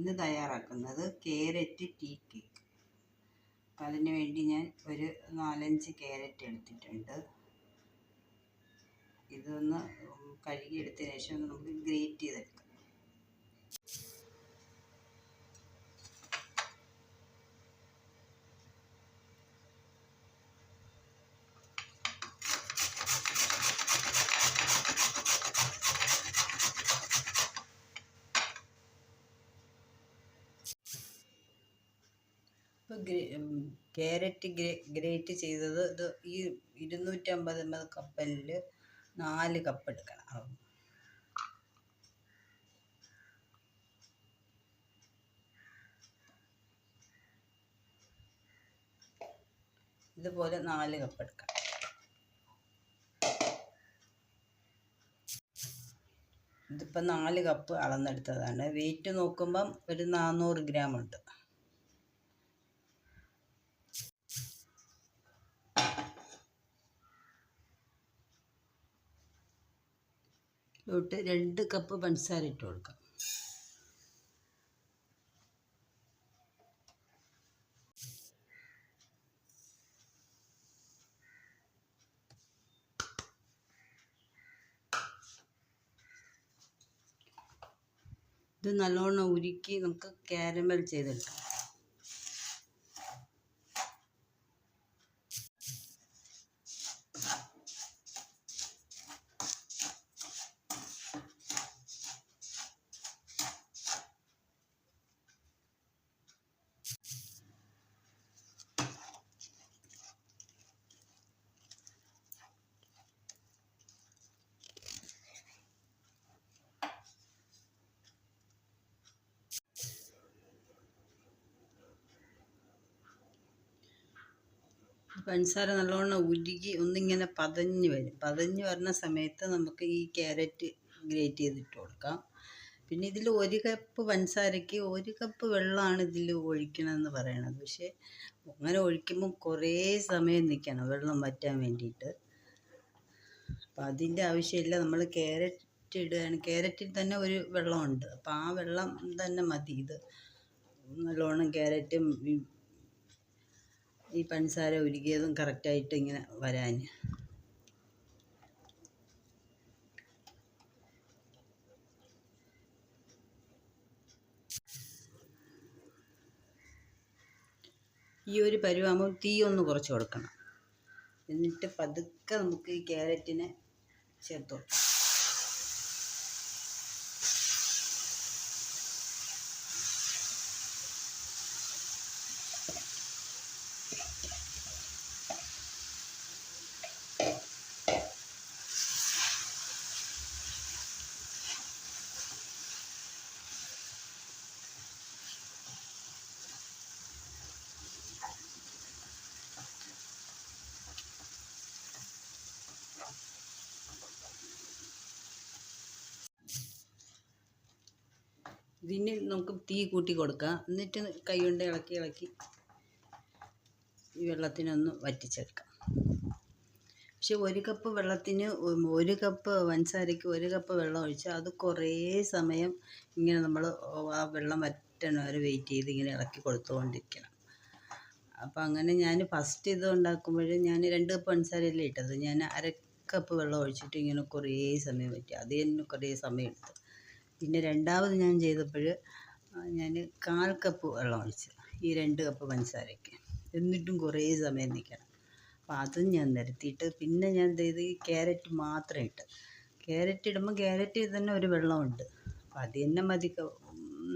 ഇന്ന് തയ്യാറാക്കുന്നത് carrot tea cake. അപ്പം അതിന് വേണ്ടി ഞാൻ ഒരു നാലഞ്ച് കാരറ്റ് എടുത്തിട്ടുണ്ട്. ഇതൊന്ന് കഴുകിയെടുത്തതിന് ശേഷം നമുക്ക് ഗ്രേറ്റ് ചെയ്തെടുക്കാം. ക്യാരറ്റ് ഗ്രേ ഗ്രേറ്റ് ചെയ്തത് ഇത് ഈ ഇരുന്നൂറ്റമ്പത് എം എൽ കപ്പലിൽ നാല് കപ്പ് എടുക്കണം. ഇതുപോലെ നാല് കപ്പ് എടുക്കണം. ഇതിപ്പോൾ നാല് കപ്പ് അളന്നെടുത്തതാണ്. വെയിറ്റ് നോക്കുമ്പം ഒരു നാനൂറ് ഗ്രാം ഉണ്ട്. ഇതിലോട്ട് രണ്ട് കപ്പ് പഞ്ചസാര ഇട്ട് കൊടുക്കാം. ഇത് നല്ലോണം ഉരുക്കി നമുക്ക് കാരമൽ ചെയ്തെടുക്കാം. പഞ്ചസാര നല്ലോണം ഉരുകി ഒന്നിങ്ങനെ പതഞ്ഞ് വരും. പതഞ്ഞ് വരുന്ന സമയത്ത് നമുക്ക് ഈ ക്യാരറ്റ് ഗ്രേറ്റ് ചെയ്തിട്ട് കൊടുക്കാം. പിന്നെ ഇതിൽ ഒരു കപ്പ് പഞ്ചസാരയ്ക്ക് ഒരു കപ്പ് വെള്ളമാണ് ഇതിൽ ഒഴിക്കണമെന്ന് പറയണത്. പക്ഷേ അങ്ങനെ ഒഴിക്കുമ്പോൾ കുറേ സമയം നിൽക്കണം വെള്ളം വറ്റാൻ വേണ്ടിയിട്ട്. അപ്പം അതിന്റെ ആവശ്യമില്ല. നമ്മൾ ക്യാരറ്റ് ഇടുകയാണ്. ക്യാരറ്റിൽ തന്നെ ഒരു വെള്ളമുണ്ട്. അപ്പോൾ ആ വെള്ളം തന്നെ മതി. ഇത് നല്ലോണം ക്യാരറ്റും ഈ പഞ്ചസാര ഉരുകിയതും കറക്റ്റായിട്ട് ഇങ്ങനെ വരാൻ. ഈ ഒരു പരുവാകുമ്പോൾ തീ ഒന്ന് കുറച്ച് കൊടുക്കണം. എന്നിട്ട് പതുക്കെ നമുക്ക് ഈ ക്യാരറ്റിനെ ചേർത്ത് കൊടുക്കാം. ഇതിന് നമുക്ക് തീ കൂട്ടി കൊടുക്കാം. എന്നിട്ട് കൈ കൊണ്ട് ഇളക്കി ഇളക്കി ഈ വെള്ളത്തിനൊന്ന് വറ്റിച്ചെടുക്കാം. പക്ഷെ ഒരു കപ്പ് വെള്ളത്തിന് ഒരു കപ്പ് പഞ്ചസാരയ്ക്ക് ഒരു കപ്പ് വെള്ളം ഒഴിച്ചാൽ അത് കുറേ സമയം ഇങ്ങനെ നമ്മൾ ആ വെള്ളം വറ്റണ. വരെ വെയിറ്റ് ചെയ്ത് ഇങ്ങനെ ഇളക്കി കൊടുത്തുകൊണ്ടിരിക്കണം. അപ്പോൾ അങ്ങനെ ഞാൻ ഫസ്റ്റ് ഇത് ഉണ്ടാക്കുമ്പോൾ ഞാൻ രണ്ട് കപ്പ് പഞ്ചസാരയല്ലേ ഇട്ടത്. ഞാൻ അര കപ്പ് വെള്ളം ഒഴിച്ചിട്ട് ഇങ്ങനെ കുറേ സമയം വറ്റി. അത് തന്നെ കുറേ സമയം എടുത്തു. പിന്നെ രണ്ടാമത് ഞാൻ ചെയ്തപ്പോൾ ഞാൻ കാൽ കപ്പ് വെള്ളം ഒഴിച്ചു ഈ രണ്ട് കപ്പ് പഞ്ചസാരയ്ക്ക്. എന്നിട്ടും കുറേ സമയം നിൽക്കണം. അപ്പോൾ അതും ഞാൻ നിരത്തിയിട്ട് പിന്നെ ഞാൻ എന്ത് ചെയ്ത് ഈ ക്യാരറ്റ് മാത്രം ഇട്ട്. ക്യാരറ്റ് ഇടുമ്പോൾ ക്യാരറ്റിൽ തന്നെ ഒരു വെള്ളമുണ്ട്. അപ്പോൾ അത് തന്നെ മതി.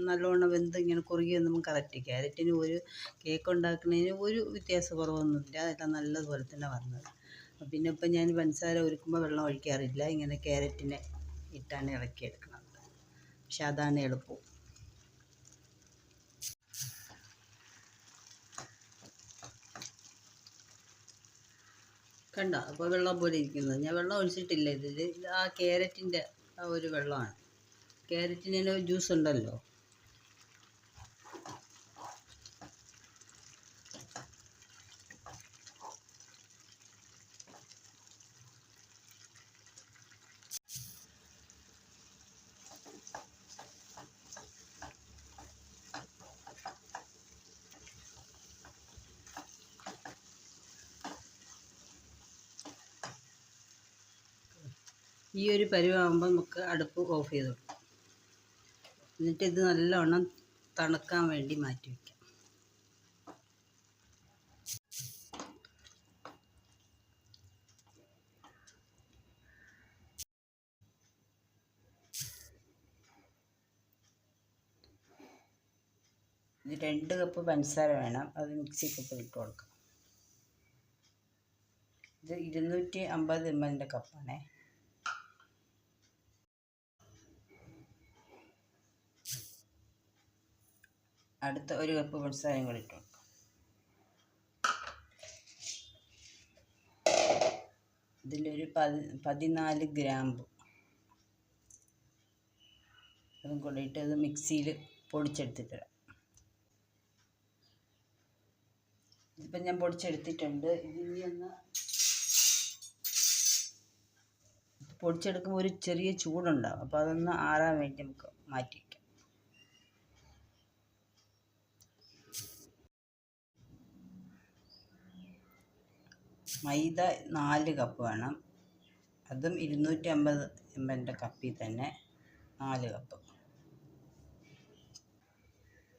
നല്ലോണം വെന്ത് ഇങ്ങനെ കുറുകിയൊന്നും കറക്റ്റ്. ക്യാരറ്റിന് ഒരു കേക്ക് ഉണ്ടാക്കുന്നതിന് ഒരു വ്യത്യാസ കുറവൊന്നുമില്ല അതെല്ലാം നല്ലതുപോലെ തന്നെ വന്നത്. പിന്നെ ഇപ്പം ഞാൻ പഞ്ചസാര ഒരുക്കുമ്പോൾ വെള്ളം ഒഴിക്കാറില്ല. ഇങ്ങനെ ക്യാരറ്റിനെ ഇട്ടാണ് ഇളക്കിയെടുക്കുന്നത്. പക്ഷെ അതാണ് എളുപ്പം. കണ്ടോ? അപ്പോൾ വെള്ളം പോലെ ഇരിക്കുന്നത്. ഞാൻ വെള്ളം ഒഴിച്ചിട്ടില്ല ഇതിൽ ആ ക്യാരറ്റിന്റെ ആ ഒരു വെള്ളമാണ്. ക്യാരറ്റിന്റെ ജ്യൂസ് ഉണ്ടല്ലോ. ഈ ഒരു പരുവാകുമ്പോൾ നമുക്ക് അടുപ്പ് ഓഫ് ചെയ്ത് കൊടുക്കാം. എന്നിട്ട് ഇത് നല്ലവണ്ണം തണുക്കാൻ വേണ്ടി മാറ്റി വയ്ക്കാം രണ്ട് കപ്പ് പഞ്ചസാര വേണം. അത് മിക്സി കപ്പിൽ ഇട്ട് കൊടുക്കാം. ഇത് ഇരുന്നൂറ്റി അമ്പത് എം എല്ലിന്റെ കപ്പാണേ അടുത്ത ഒരു കപ്പ് പഞ്ചസാരയും കൂടി ഇട്ടു. ഇതിലൊരു പതി പതിനാല് ഗ്രാമ്പ്. അതും കൂടിയിട്ട് അത് മിക്സിയിൽ പൊടിച്ചെടുത്തിട്ട് ഇതിപ്പം ഞാൻ പൊടിച്ചെടുത്തിട്ടുണ്ട്. ഇതിനി ഒന്ന് പൊടിച്ചെടുക്കുമ്പോൾ ഒരു ചെറിയ ചൂടുണ്ടാവും. അപ്പോൾ അതൊന്ന് ആറാൻ വേണ്ടി നമുക്ക് മാറ്റി വയ്ക്കാം മൈദ നാല് കപ്പ് വേണം. അതും ഇരുന്നൂറ്റി അമ്പത് എം എല്ലിന്റെ കപ്പിൽ തന്നെ നാല് കപ്പ്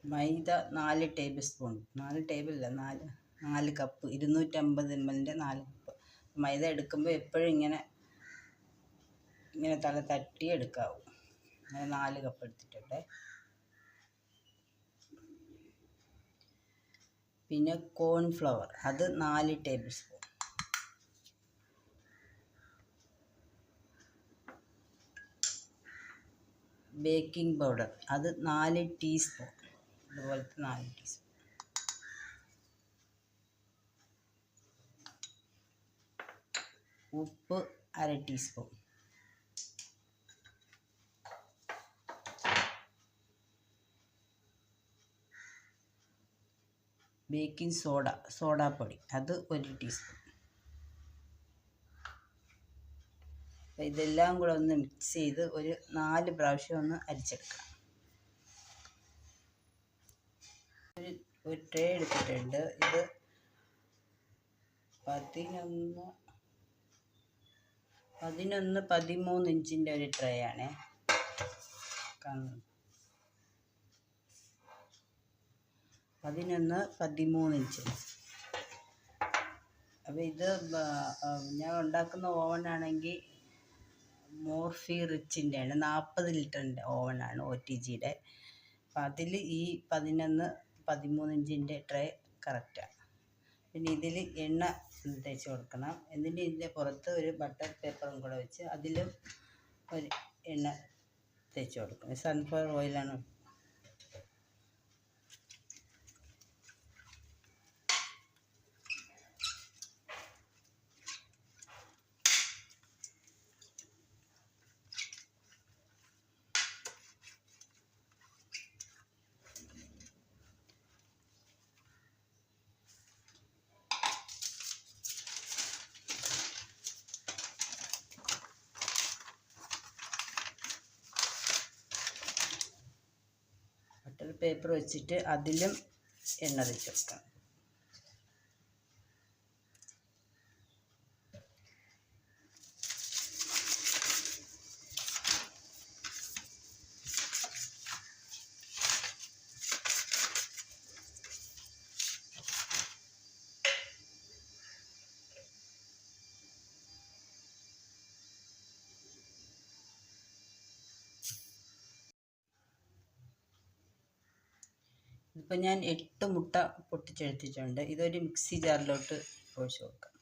മൈദ നാല് ടേബിൾ സ്പൂൺ നാല് അല്ല നാല് നാല് കപ്പ് ഇരുന്നൂറ്റമ്പത് എം എല്ലിന്റെ നാല് കപ്പ് മൈദ എടുക്കുമ്പോൾ എപ്പോഴും ഇങ്ങനെ ഇങ്ങനെ തല തട്ടി എടുക്കാവൂ. അങ്ങനെ നാല് കപ്പ് എടുത്തിട്ടുണ്ട് പിന്നെ കോൺഫ്ലവർ അത് നാല് ടേബിൾ സ്പൂൺ ബേക്കിംഗ് പൗഡർ. അത് നാല് ടീസ്പൂൺ. അതുപോലത്തെ നാല് ടീസ്പൂൺ. ഉപ്പ് അര ടീസ്പൂൺ. Baking soda സോഡാപ്പൊടി. അത് ഒരു ടീസ്പൂൺ. ഇതെല്ലാം കൂടെ ഒന്ന് മിക്സ് ചെയ്ത് ഒരു നാല് പ്രാവശ്യം ഒന്ന് അരിച്ചെടുക്കുക ഒരു ഒരു ട്രേ എടുത്തിട്ടുണ്ട്. ഇത് പതിനൊന്ന് പതിനൊന്ന് പതിമൂന്ന് ഇഞ്ചിന്റെ ഒരു ട്രേ ആണേ. പതിനൊന്ന് പതിമൂന്ന് ഇഞ്ച്. അപ്പോൾ ഇത് ഞാൻ ഉണ്ടാക്കുന്ന ഓവനാണെങ്കിൽ മോർഫി റിച്ചിന്റെ ആണ് നാൽപ്പത് ലിറ്ററിന്റെ ഓവനാണ് ഒ ടി ജിയുടെ. അപ്പം അതിൽ ഈ പതിനൊന്ന് പതിമൂന്ന് ഇഞ്ചിന്റെ ട്രേ കറക്റ്റാണ്. പിന്നെ ഇതിൽ എണ്ണ തേച്ച് കൊടുക്കണം. എന്നിട്ട് ഇതിന്റെ പുറത്ത് ഒരു ബട്ടർ പേപ്പറും കൂടെ വെച്ച് അതിലും ഒരു എണ്ണ തേച്ച് കൊടുക്കണം. സൺഫ്ലവർ ഓയിലാണ് ബട്ടർ പേപ്പർ വെച്ചിട്ട് അതിലും എണ്ണ തേച്ച് കൊടുക്കണം ഇതിപ്പോൾ ഞാൻ എട്ട് മുട്ട പൊട്ടിച്ചെടുത്തിട്ടുണ്ട്. ഇതൊരു മിക്സി ജാറിലോട്ട് ഒഴിച്ചു കൊടുക്കാം.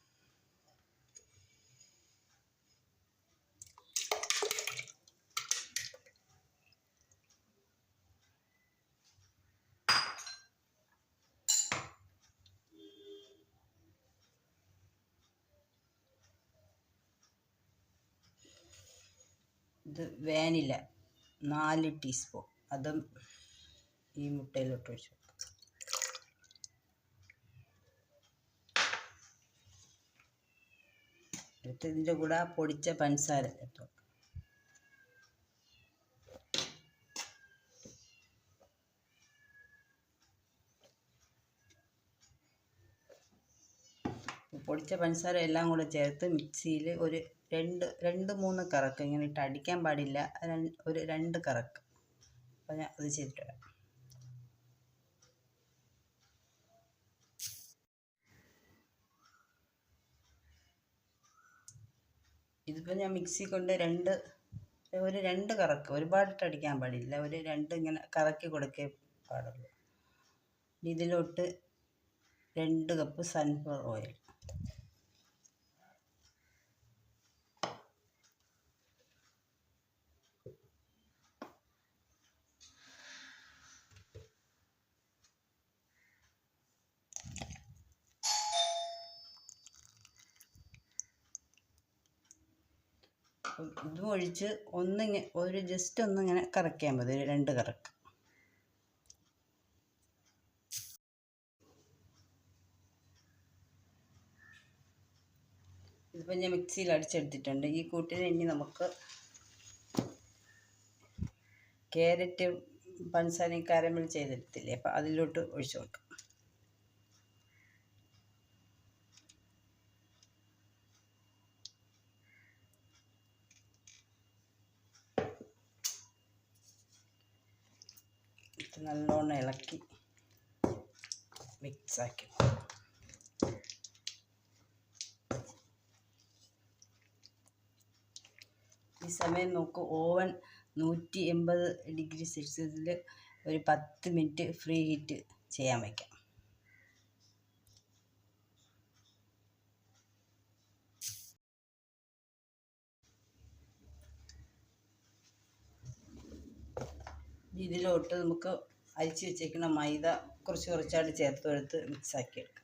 ഇത് വാനില നാല് ടീസ്പൂൺ. അതും ഈ മുട്ടയിലോട്ട് ഒഴിച്ചു എടുത്ത് ഇതിന്റെ കൂടെ പൊടിച്ച പഞ്ചസാര ഇട്ട് പൊടിച്ച പഞ്ചസാര എല്ലാം കൂടെ ചേർത്ത് മിക്സിയിൽ ഒരു രണ്ട് രണ്ട് മൂന്ന് കറക്ക്. ഇങ്ങനെ ഇട്ട് അടിക്കാൻ പാടില്ല. ഒരു രണ്ട് കറക്ക്. അപ്പം ഞാൻ അത് ചെയ്തിട്ട് വരാം. ഇതിപ്പോൾ ഞാൻ മിക്സി കൊണ്ട് രണ്ട് ഒരു രണ്ട് കറക്ക് ഒരുപാടിട്ട് അടിക്കാൻ പാടില്ല. ഒരു രണ്ട് ഇങ്ങനെ കറക്കി കൊടുക്കേ പാടുള്ളൂ. ഇതിലോട്ട് രണ്ട് കപ്പ് സൺഫ്ലവർ ഓയിൽ. ഇതും ഒഴിച്ച് ഒന്നിങ്ങനെ ഒരു ജസ്റ്റ് ഒന്നിങ്ങനെ കറക്കിയാൽ മതി ഒരു രണ്ട് കറക്ക്. ഇതിപ്പോൾ ഞാൻ മിക്സിയിൽ അടിച്ചെടുത്തിട്ടുണ്ട്. ഈ കൂട്ടിന് ഇനി നമുക്ക് ക്യാരറ്റ് പഞ്ചസാരയും കാരമൽ ചെയ്തെടുത്തില്ലേ അപ്പോൾ അതിലോട്ട് ഒഴിച്ചു കൊടുക്കാം ഇത് നല്ലോണം ഇളക്കി മിക്സാക്കി. ഈ സമയം നോക്ക് ഓവൻ നൂറ്റി എൺപത് ഡിഗ്രി സെൽഷ്യസിൽ ഒരു പത്ത് മിനിറ്റ് ഫ്രീ ഹീറ്റ് ചെയ്യാൻ വയ്ക്കാം. ഇതിലോട്ട് നമുക്ക് അരിച്ച് വെച്ചേക്കുന്ന മൈദ കുറച്ച് കുറച്ചായിട്ട് ചേർത്ത് കൊടുത്ത് മിക്സാക്കി എടുക്കാം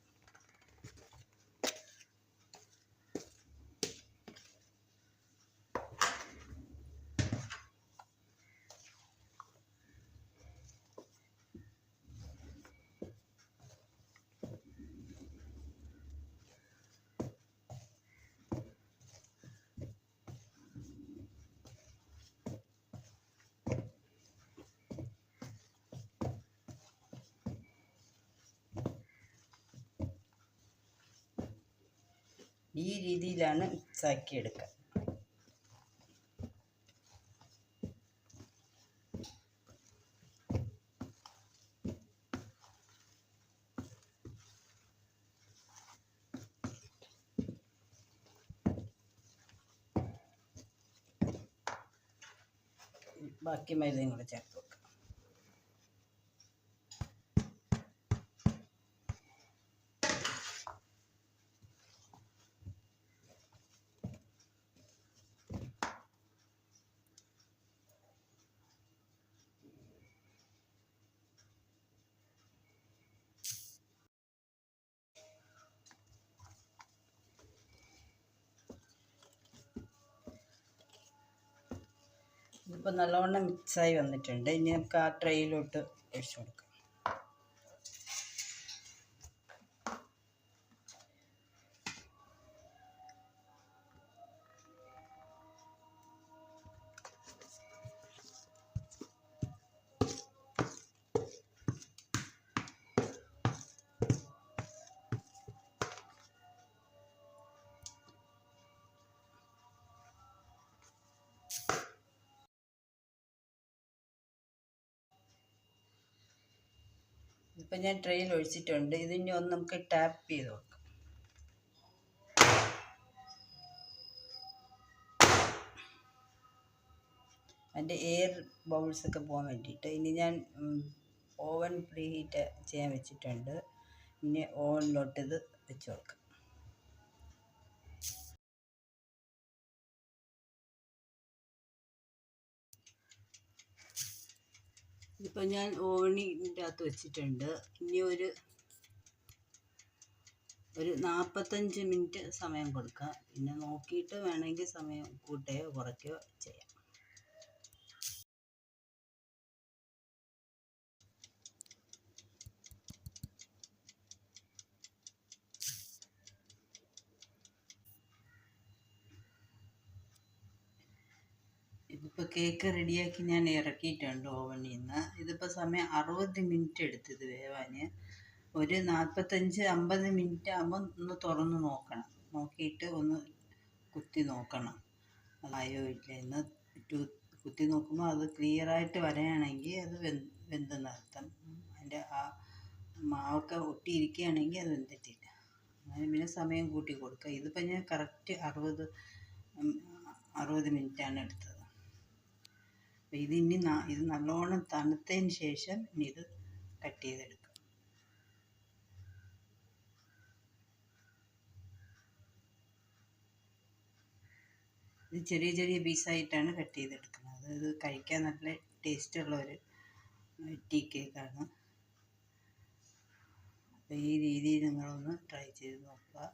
ഈ രീതിയിലാണ് മിക്സാക്കി എടുക്കുക. ബാക്കി മൈദയും കൂടെ ചേർത്ത് ഇതിപ്പോൾ നല്ലവണ്ണം മിക്സായി വന്നിട്ടുണ്ട്. ഇനി നമുക്ക് ആ ട്രെയിലോട്ട് ഒഴിച്ചു കൊടുക്കാം. ഇപ്പം ഞാൻ ട്രെയിൽ ഒഴിച്ചിട്ടുണ്ട്. ഇതിനി ഒന്ന് നമുക്ക് ടാപ്പ് ചെയ്ത് നോക്കാം. അതിന്റെ എയർ ബൗൾസ് ഒക്കെ പോകാൻ വേണ്ടിയിട്ട്. ഇനി ഞാൻ ഓവൻ പ്രീ ഹീറ്റ് ചെയ്യാൻ വെച്ചിട്ടുണ്ട്. ഇനി ഓവനിലോട്ട് ഇത് വെച്ച് കൊടുക്കാം. ഇതിപ്പോൾ ഞാൻ ഓവണിന്റെ അകത്ത് വെച്ചിട്ടുണ്ട്. ഇനി ഒരു ഒരു നാൽപ്പത്തഞ്ച് മിനിറ്റ് സമയം കൊടുക്കുക പിന്നെ നോക്കിയിട്ട് വേണമെങ്കിൽ സമയം കൂട്ടുകയോ കുറയ്ക്കുകയോ ചെയ്യാം ഇതിപ്പോൾ കേക്ക് റെഡിയാക്കി ഞാൻ ഇറക്കിയിട്ടുണ്ട് ഓവനിൽ നിന്ന് ഇതിപ്പോൾ സമയം അറുപത് മിനിറ്റ് എടുത്ത് ഇത് വേവാൻ. ഒരു നാൽപ്പത്തഞ്ച് അമ്പത് മിനിറ്റ് ആകുമ്പോൾ ഒന്ന് തുറന്ന് നോക്കണം. നോക്കിയിട്ട് ഒന്ന് കുത്തി നോക്കണം. അതായോ ഇല്ല എന്ന് കുത്തി നോക്കുമ്പോൾ അത് ക്ലിയറായിട്ട് വരയാണെങ്കിൽ അത് വെന്ത് അർത്ഥം. അതിന്റെ ആ മാവൊക്കെ ഒട്ടിയിരിക്കുകയാണെങ്കിൽ അത് വെന്തിട്ടില്ല. അങ്ങനെ പിന്നെ സമയം കൂട്ടി കൊടുക്കുക. ഇതിപ്പോൾ ഞാൻ കറക്റ്റ് അറുപത് അറുപത് മിനിറ്റാണ് എടുത്തത്. ഇത് ഇത് നല്ലോണം തണുത്തതിന് ശേഷം ഇനി ഇത് കട്ട് ചെയ്തെടുക്കും. ഇത് ചെറിയ ചെറിയ പീസായിട്ടാണ് കട്ട് ചെയ്തെടുക്കുന്നത്. ഇത് കഴിക്കാൻ നല്ല ടേസ്റ്റുള്ള ഒരു ടീ കേക്കാണ്. അപ്പോൾ ഈ രീതിയിൽ നിങ്ങളൊന്ന് ട്രൈ ചെയ്ത് നോക്കുക.